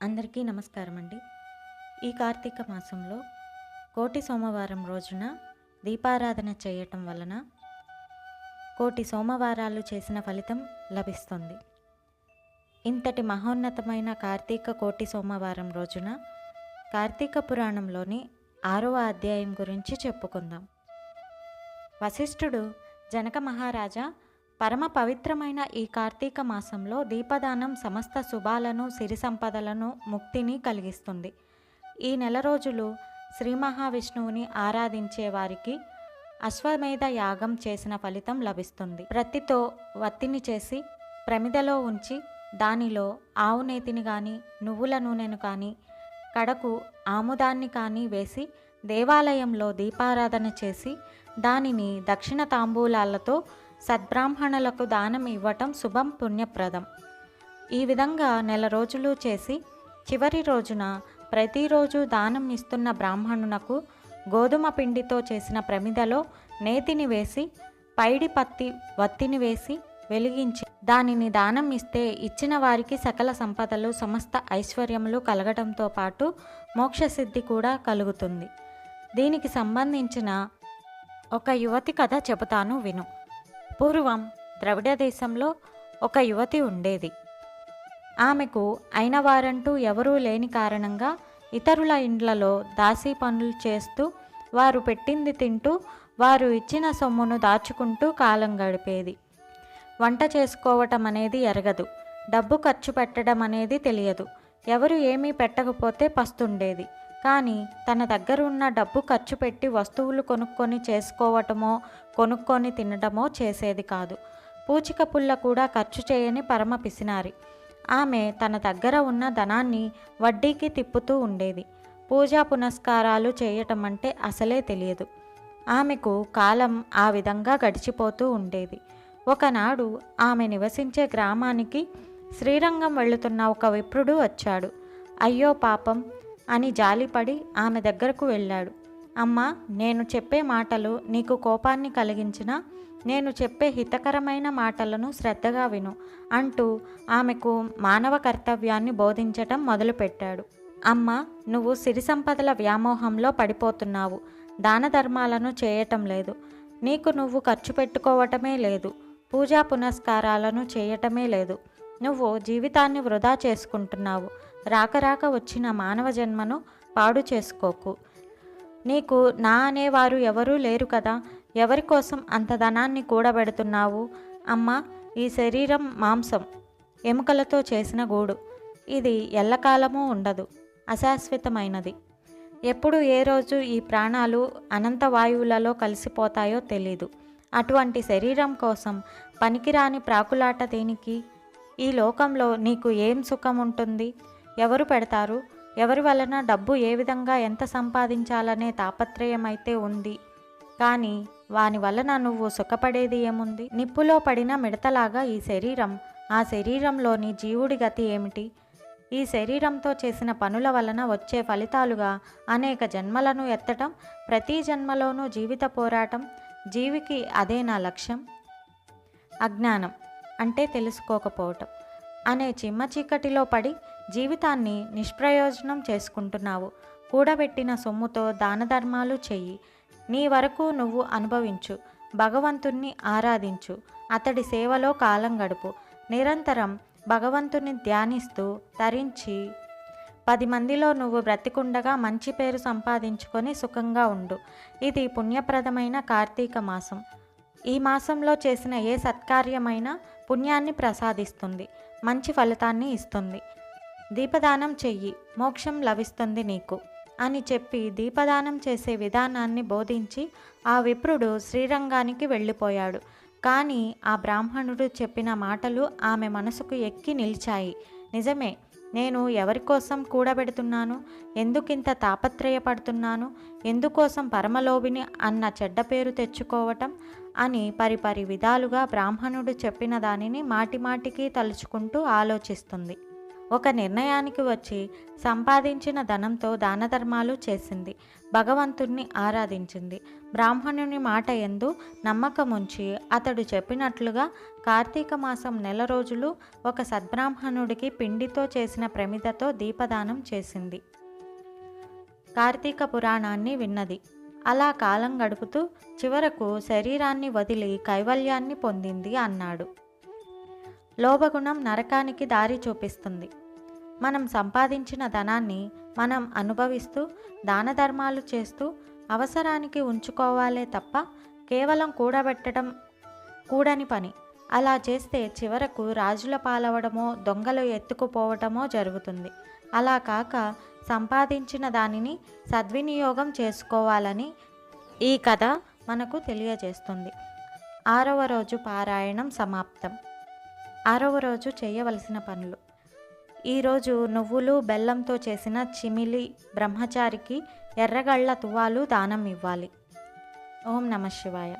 అందరికీ నమస్కారం అండి ఈ కార్తీక మాసంలో కోటి సోమవారం రోజున దీపారాధన చేయటం వలన కోటి సోమవారాలు చేసిన ఫలితం లభిస్తుంది. ఇంతటి మహోన్నతమైన కార్తీక కోటి సోమవారం రోజున కార్తీక పురాణంలోని ఆరవ అధ్యాయం గురించి చెప్పుకుందాం. వశిష్ఠుడు జనక మహారాజా పరమ పవిత్రమైన ఈ కార్తీక మాసంలో దీపదానం సమస్త శుభాలను సిరి సంపదలను ముక్తిని కలిగిస్తుంది. ఈ నెల రోజులు శ్రీ మహావిష్ణువుని ఆరాధించే వారికి అశ్వమేధ యాగం చేసిన ఫలితం లభిస్తుంది. ప్రత్తితో వత్తిని చేసి ప్రమిదలో ఉంచి దానిలో ఆవు నేతిని కానీ నువ్వుల నూనెను కానీ కడకు ఆముదాన్ని కానీ వేసి దేవాలయంలో దీపారాధన చేసి దానిని దక్షిణ తాంబూలాలతో సద్బ్రాహ్మణులకు దానం ఇవ్వటం శుభం పుణ్యప్రదం. ఈ విధంగా నెల రోజులు చేసి చివరి రోజున ప్రతిరోజు దానం ఇస్తున్న బ్రాహ్మణునకు గోధుమ పిండితో చేసిన ప్రమిదలో నేతిని వేసి పైడి పత్తి వత్తిని వేసి వెలిగించి దానిని దానం ఇస్తే ఇచ్చిన వారికి సకల సంపదలు సమస్త ఐశ్వర్యములు కలగడంతో పాటు మోక్షసిద్ధి కూడా కలుగుతుంది. దీనికి సంబంధించిన ఒక యువతి కథ చెబుతాను విను. పూర్వం ద్రవిడ దేశంలో ఒక యువతి ఉండేది. ఆమెకు అయిన వారంటూ ఎవరూ లేని కారణంగా ఇతరుల ఇండ్లలో దాసీ పనులు చేస్తూ వారు పెట్టింది తింటూ వారు ఇచ్చిన సొమ్మును దాచుకుంటూ కాలం గడిపేది. వంట చేసుకోవటం అనేది ఎరగదు. డబ్బు ఖర్చు పెట్టడం అనేది తెలియదు. ఎవరు ఏమీ పెట్టకపోతే పస్తుండేది. కానీ తన దగ్గర ఉన్న డబ్బు ఖర్చు పెట్టి వస్తువులు కొనుక్కొని చేసుకోవటమో కొనుక్కొని తినడమో చేసేది కాదు. పూచిక పుల్ల కూడా ఖర్చు చేయని పరమ పిసినారి. ఆమె తన దగ్గర ఉన్న ధనాన్ని వడ్డీకి తిప్పుతూ ఉండేది. పూజా పునస్కారాలు చేయటం అంటే అసలే తెలియదు. ఆమెకు కాలం ఆ విధంగా గడిచిపోతూ ఉండేది. ఒకనాడు ఆమె నివసించే గ్రామానికి శ్రీరంగం వెళుతున్న ఒక విప్రుడు వచ్చాడు. అయ్యో పాపం అని జాలిపడి ఆమె దగ్గరకు వెళ్ళాడు. అమ్మా నేను చెప్పే మాటలు నీకు కోపాన్ని కలిగించినా నేను చెప్పే హితకరమైన మాటలను శ్రద్ధగా విను అంటూ ఆమెకు మానవ కర్తవ్యాన్ని బోధించటం మొదలుపెట్టాడు. అమ్మ నువ్వు సిరి సంపదల వ్యామోహంలో పడిపోతున్నావు. దాన ధర్మాలను చేయటం లేదు. నీకు నువ్వు ఖర్చు పెట్టుకోవటమే లేదు. పూజా పునస్కారాలను చేయటమే లేదు. నువ్వు జీవితాన్ని వృధా చేసుకుంటున్నావు. రాక రాక వచ్చిన మానవ జన్మను పాడు చేసుకోకు. నీకు నా అనేవారు ఎవరూ లేరు కదా. ఎవరి కోసం అంత ధనాన్ని కూడబెడుతున్నావు? అమ్మ ఈ శరీరం మాంసం ఎముకలతో చేసిన గూడు. ఇది ఎల్లకాలమూ ఉండదు అశాశ్వతమైనది. ఎప్పుడు ఏ రోజు ఈ ప్రాణాలు అనంత వాయువులలో కలిసిపోతాయో తెలీదు. అటువంటి శరీరం కోసం పనికిరాని ప్రాకులాట దేనికి? ఈ లోకంలో నీకు ఏం సుఖం ఉంటుంది ఎవరు పెడతారు? ఎవరి వలన డబ్బు ఏ విధంగా ఎంత సంపాదించాలనే తాపత్రయం అయితే ఉంది. కానీ వాని వలన నువ్వు సుఖపడేది ఏముంది? నిప్పులో పడిన మిడతలాగా ఈ శరీరం ఆ శరీరంలోని జీవుడి గతి ఏమిటి? ఈ శరీరంతో చేసిన పనుల వలన వచ్చే ఫలితాలుగా అనేక జన్మలను ఎత్తటం ప్రతి జన్మలోనూ జీవిత పోరాటం జీవికి అదే నా లక్ష్యం? అజ్ఞానం అంటే తెలుసుకోకపోవటం. అనే చిమ్మ చీకటిలో పడి జీవితాన్ని నిష్ప్రయోజనం చేసుకుంటున్నావు. కూడబెట్టిన సొమ్ముతో దానధర్మాలు చెయ్యి. నీ వరకు నువ్వు అనుభవించు. భగవంతుణ్ణి ఆరాధించు. అతడి సేవలో కాలం గడుపు. నిరంతరం భగవంతుని ధ్యానిస్తూ తరించి పది మందిలో నువ్వు బ్రతికుండగా మంచి పేరు సంపాదించుకొని సుఖంగా ఉండు. ఇది పుణ్యప్రదమైన కార్తీక మాసం. ఈ మాసంలో చేసిన ఏ సత్కార్యమైనా పుణ్యాన్ని ప్రసాదిస్తుంది. మంచి ఫలితాన్ని ఇస్తుంది. దీపదానం చెయ్యి మోక్షం లభిస్తుంది నీకు అని చెప్పి దీపదానం చేసే విధానాన్ని బోధించి ఆ విప్రుడు శ్రీరంగానికి వెళ్ళిపోయాడు. కానీ ఆ బ్రాహ్మణుడు చెప్పిన మాటలు ఆమె మనసుకు ఎక్కి నిలిచాయి. నిజమే నేను ఎవరి కోసం కూడబెడుతున్నాను? ఎందుకింత తాపత్రయపడుతున్నాను? ఎందుకోసం పరమలోభిని అన్న చెడ్డ పేరు తెచ్చుకోవటం? అని పరిపరి విధాలుగా బ్రాహ్మణుడు చెప్పిన దానిని మాటిమాటికి తలుచుకుంటూ ఆలోచిస్తుంది. ఒక నిర్ణయానికి వచ్చి సంపాదించిన ధనంతో దాన ధర్మాలు చేసింది. భగవంతుణ్ణి ఆరాధించింది. బ్రాహ్మణుని మాట ఎందు నమ్మకముంచి అతడు చెప్పినట్లుగా కార్తీక మాసం నెల రోజులు ఒక సద్బ్రాహ్మణుడికి పిండితో చేసిన ప్రమిదతో దీపదానం చేసింది. కార్తీక పురాణాన్ని విన్నది. అలా కాలం గడుపుతూ చివరకు శరీరాన్ని వదిలి కైవల్యాన్ని పొందింది అన్నాడు. లోభగుణం నరకానికి దారి చూపిస్తుంది. మనం సంపాదించిన ధనాన్ని మనం అనుభవిస్తూ దాన ధర్మాలు చేస్తూ అవసరానికి ఉంచుకోవాలే తప్ప కేవలం కూడబెట్టడం కూడని పని. అలా చేస్తే చివరకు రాజుల పాలవడమో దొంగలు ఎత్తుకుపోవటమో జరుగుతుంది. అలా కాక సంపాదించిన దానిని సద్వినియోగం చేసుకోవాలని ఈ కథ మనకు తెలియజేస్తుంది. ఆరవ రోజు పారాయణం సమాప్తం. ఆరవ రోజు చేయవలసిన పనులు. ఈరోజు నువ్వులు బెల్లంతో చేసిన చిమిలి బ్రహ్మచారికి ఎర్రగళ్ళ తువాలు దానం ఇవ్వాలి. ఓం నమ శివాయ.